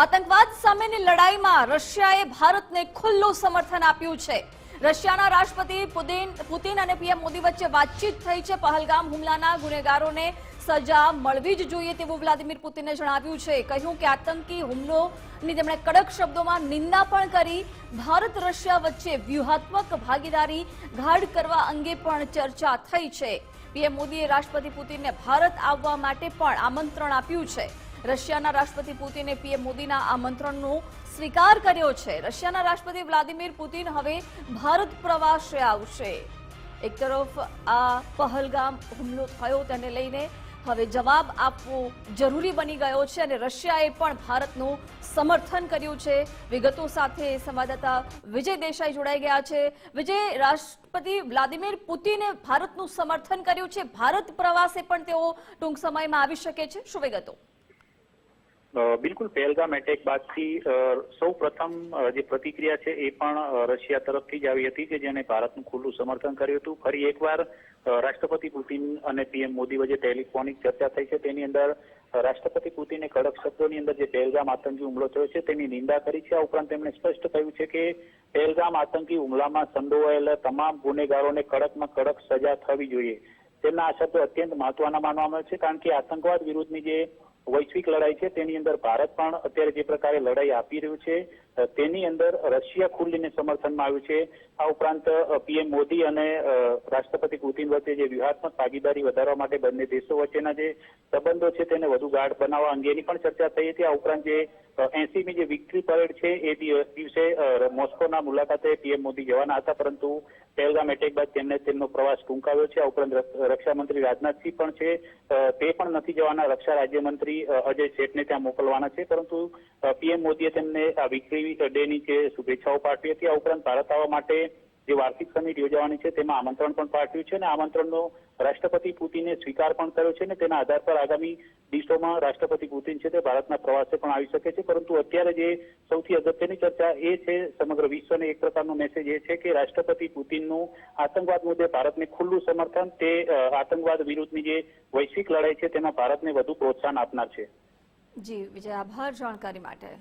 આતંકવાદ સામેની લડાઈમાં રશિયાએ ભારતને ખુલ્લું સમર્થન આપ્યું છે. રશિયાના રાષ્ટ્રપતિ પુતિન પુતિન અને પીએમ મોદી વચ્ચે વાતચીત થઈ છે. પહલગામ હુમલાના ગુનેગારોને સજા મળવી જ જોઈએ તેવું વ્લાદિમીર પુતિને જણાવ્યું છે. કહ્યું કે આતંકી હુમલોની તેમણે કડક શબ્દોમાં નિંદા પણ કરી. ભારત, રશિયા વચ્ચે વ્યૂહાત્મક ભાગીદારી ગાઢ કરવા અંગે પણ ચર્ચા થઈ છે. પીએમ મોદીએ રાષ્ટ્રપતિ પુતિનને ભારત આવવા માટે પણ આમંત્રણ આપ્યું છે. રશિયાના રાષ્ટ્રપતિ પુતિને પીએમ મોદીના આમંત્રણનો સ્વીકાર કર્યો છે. રશિયાના રાષ્ટ્રપતિ વ્લાદિમીર પુતિન હવે ભારત પ્રવાસે આવશે. એક તરફ આ પહલગામ હુમલો થયો તેને લઈને હવે જવાબ આપવો જરૂરી બની ગયો છે અને રશિયાએ પણ ભારતનું સમર્થન કર્યું છે. વિગતો સાથે સંવાદદાતા વિજય દેસાઈ જોડાઈ ગયા છે. વિજય, રાષ્ટ્રપતિ વ્લાદિમીર પુતિને ભારતનું સમર્થન કર્યું છે. ભારત પ્રવાસે પણ તેઓ ટૂંક સમયમાં આવી શકે છે. શું વિગતો? બિલકુલ પહેલગામ એટેક બાદથી સૌ પ્રથમ જે પ્રતિક્રિયા છે એ પણ રશિયા તરફથી જ આવી હતી કે જેને ભારતનું ખુલ્લું સમર્થન કર્યું હતું. ફરી એકવાર રાષ્ટ્રપતિ પુતિન અને પીએમ મોદી વચ્ચે ટેલિફોનિક ચર્ચા થઈ છે. તેની અંદર રાષ્ટ્રપતિ પુતિને કડક શબ્દોની અંદર જે પહેલગામ આતંકી હુમલો થયો છે તેની નિંદા કરી છે. આ ઉપરાંત તેમણે સ્પષ્ટ કહ્યું છે કે પહેલગામ આતંકી હુમલામાં સંડોવાયેલા તમામ ગુનેગારોને કડકમાં કડક સજા થવી જોઈએ. તેમના આ શબ્દો અત્યંત મહત્વના માનવામાં આવે છે, કારણ કે આતંકવાદ વિરુદ્ધની જે વૈશ્વિક લડાઈ છે, તેની અંદર ભારત પણ અત્યારે જે પ્રકારે લડાઈ આપી રહ્યું છે તેની અંદર રશિયા ખુલ્લીને સમર્થનમાં આવ્યું છે. આ ઉપરાંત પીએમ મોદી અને રાષ્ટ્રપતિ પુતિન વચ્ચે જે વ્યૂહાત્મક ભાગીદારી વધારવા માટે બંને દેશો વચ્ચેના જે સંબંધો છે, તેને વધુ ગાઢ બનાવવા અંગેની પણ ચર્ચા થઈ હતી. આ ઉપરાંત જે એસીમી જે વિક્ટરી પરેડ છે, એ દિવ- દિવસે મોસ્કોના મુલાકાતે પીએમ મોદી જવાના હતા, પરંતુ પહેલગામ એટેક બાદ તેમને તેમનો પ્રવાસ ટૂંકાવ્યો છે. આ ઉપરાંત રક્ષામંત્રી રાજનાથસિંહ પણ છે. તે પણ નથી જવાના. રક્ષા રાજ્યમંત્રી અજય શેઠને ત્યાં મોકલવાના છે. પરંતુ પીએમ મોદીએ તેમને આ વિક્ટરી ડેની જે શુભેચ્છાઓ પાઠવી હતી. આ ઉપરાંત ભારત આવવા માટે જે વાર્ષિક સમિટ યોજાવાની છે, તેમાં આમંત્રણ પણ પાઠવ્યું છે અને આમંત્રણનો રાષ્ટ્રપતિ પુતિને સ્વીકાર પણ કર્યો છે અને તેના આધાર પર આગામી દિવસોમાં રાષ્ટ્રપતિ પુતિન છે તે ભારતના પ્રવાસે પણ આવી શકે છે. પરંતુ અત્યારે જે સૌથી અગત્યની ચર્ચા એ છે, સમગ્ર વિશ્વને એક પ્રકારનો મેસેજ એ છે કે રાષ્ટ્રપતિ પુતિનનું આતંકવાદ મુદ્દે ભારતને ખુલ્લું સમર્થન, તે આતંકવાદ વિરુદ્ધની જે વૈશ્વિક લડાઈ છે તેમાં ભારતને વધુ પ્રોત્સાહન આપનાર છે. જી, વિજય, આભાર જાણકારી માટે.